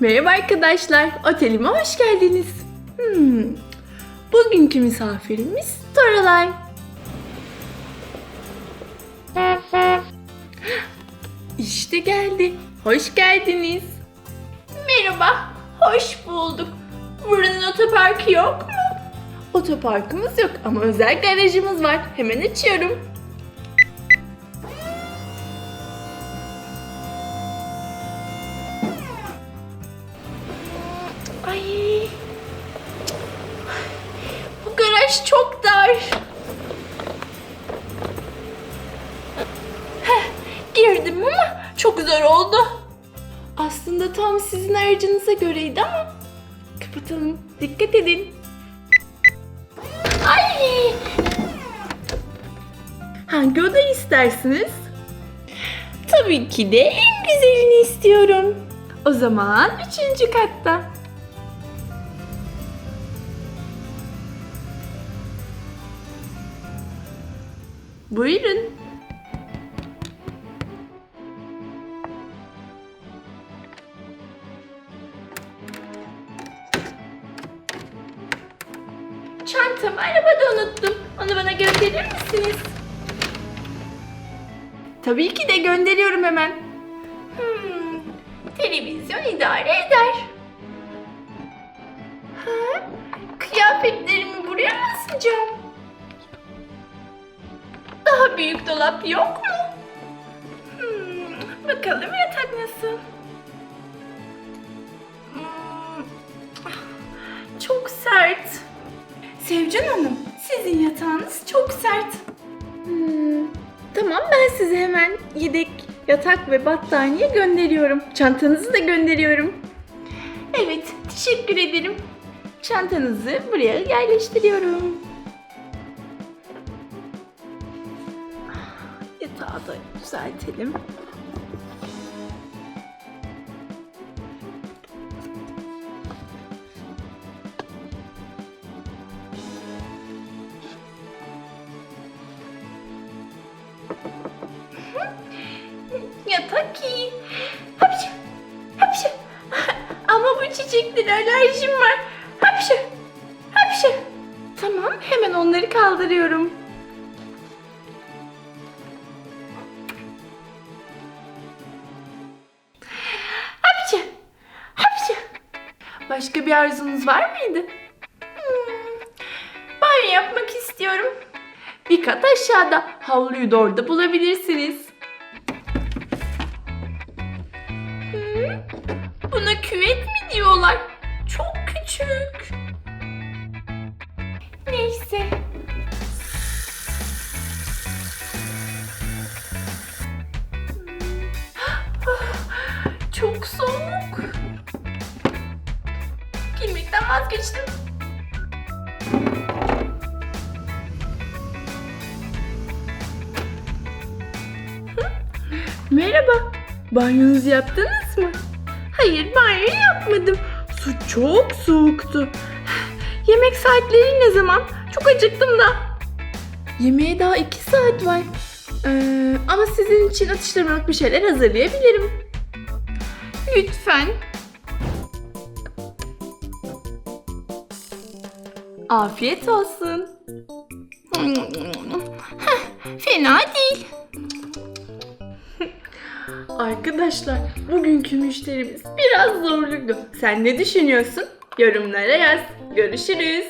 Merhaba arkadaşlar, otelime hoş geldiniz. Hmm, bugünkü misafirimiz Toralay. İşte geldi. Hoş geldiniz. Merhaba, hoş bulduk. Buranın otoparkı yok mu? Otoparkımız yok ama özel garajımız var. Hemen açıyorum. Garaj çok dar. Girdim ama çok zor oldu. Aslında tam sizin aracınıza göreydi ama kapatalım. Dikkat edin. Ay! Hangi oda istersiniz? Tabii ki de en güzelini istiyorum. O zaman üçüncü katta. Buyurun. Çantamı arabada unuttum. Onu bana gönderir misiniz? Tabii ki de gönderiyorum hemen. Hmm, televizyon idare eder. Ha? Kıyafetlerimi buraya mı asacağım? Büyük dolap yok mu? Hmm, bakalım yatak nasıl? Hmm, çok sert. Sevcan Hanım, sizin yatağınız çok sert. Hmm, tamam ben size hemen yedek yatak ve battaniye gönderiyorum. Çantanızı da gönderiyorum. Evet, teşekkür ederim. Çantanızı buraya yerleştiriyorum. Düzeltelim. Yatak iyi. Hapşı. Hapşı. Ama bu çiçeklere alerjim var. Hapşı. Hapşı. Tamam hemen onları kaldırıyorum. Başka bir arzunuz var mıydı? Hmm, banyo yapmak istiyorum. Bir kat aşağıda. Havluyu da orada bulabilirsiniz. Hı? Buna küvet mi diyorlar? Çok küçük. Neyse. Çok soğuk. Vazgeçtim. Merhaba. Banyonuzu yaptınız mı? Hayır banyo yapmadım. Su çok soğuktu. Yemek saatleri ne zaman? Çok acıktım da. Yemeğe daha iki saat var. Ee, ama sizin için atıştırmalık bir şeyler hazırlayabilirim. Lütfen. Afiyet olsun. Fena değil. Arkadaşlar bugünkü müşterimiz biraz zorluydu. Sen ne düşünüyorsun? Yorumlara yaz. Görüşürüz.